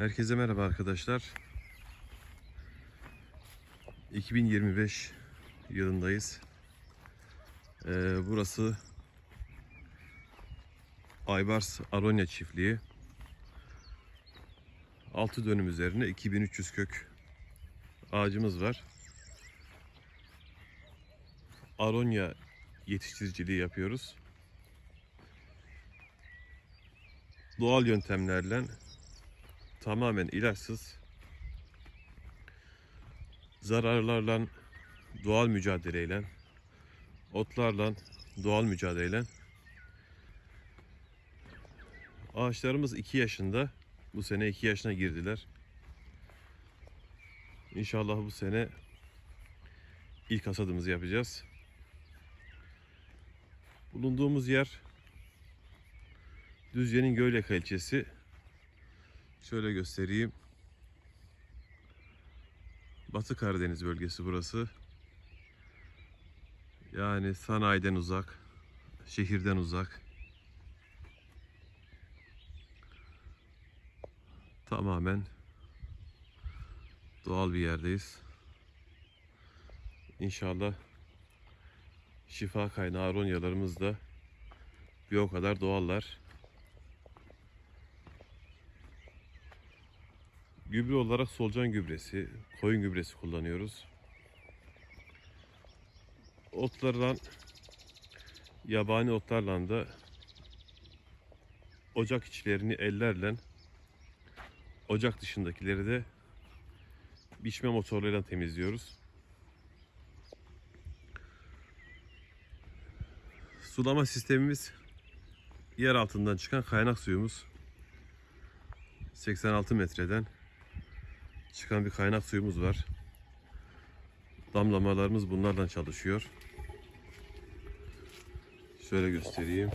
Herkese merhaba arkadaşlar. 2025 yılındayız. Ee, burası Aybars Aronya çiftliği. 6 dönüm üzerine 2300 kök ağacımız var. Aronya yetiştiriciliği yapıyoruz. Doğal yöntemlerle tamamen ilaçsız zararlarla doğal mücadeleyle otlarla doğal mücadeleyle ağaçlarımız 2 yaşında bu sene 2 yaşına girdiler. İnşallah bu sene ilk hasadımızı yapacağız. Bulunduğumuz yer Düzce'nin Göyleka ilçesi. Şöyle göstereyim. Batı Karadeniz bölgesi burası. Yani sanayiden uzak, şehirden uzak. Tamamen doğal bir yerdeyiz. İnşallah şifa kaynağı aronyalarımız da bir o kadar doğallar. Gübre olarak solucan gübresi, koyun gübresi kullanıyoruz. Otlarla, yabani otlarla da ocak içlerini ellerle, ocak dışındakileri de biçme motorlarıyla temizliyoruz. Sulama sistemimiz yer altından çıkan kaynak suyumuz. 86 metreden çıkan bir kaynak suyumuz var. Damlamalarımız bunlardan çalışıyor. Şöyle göstereyim.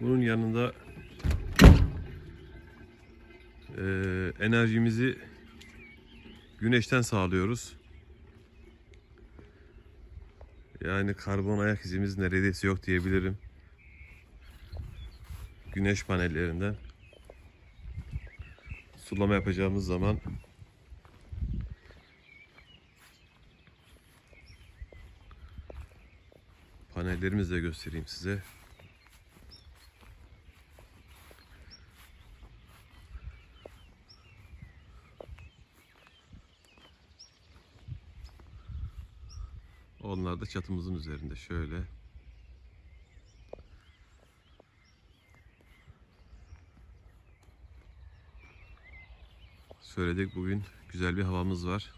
Bunun yanında eee, enerjimizi güneşten sağlıyoruz. Yani karbon ayak izimiz neredeyse yok diyebilirim. Güneş panellerinden sulama yapacağımız zaman panellerimizi de göstereyim size. Onlar da çatımızın üzerinde şöyle. Söyledik bugün güzel bir havamız var.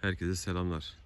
Herkese selamlar.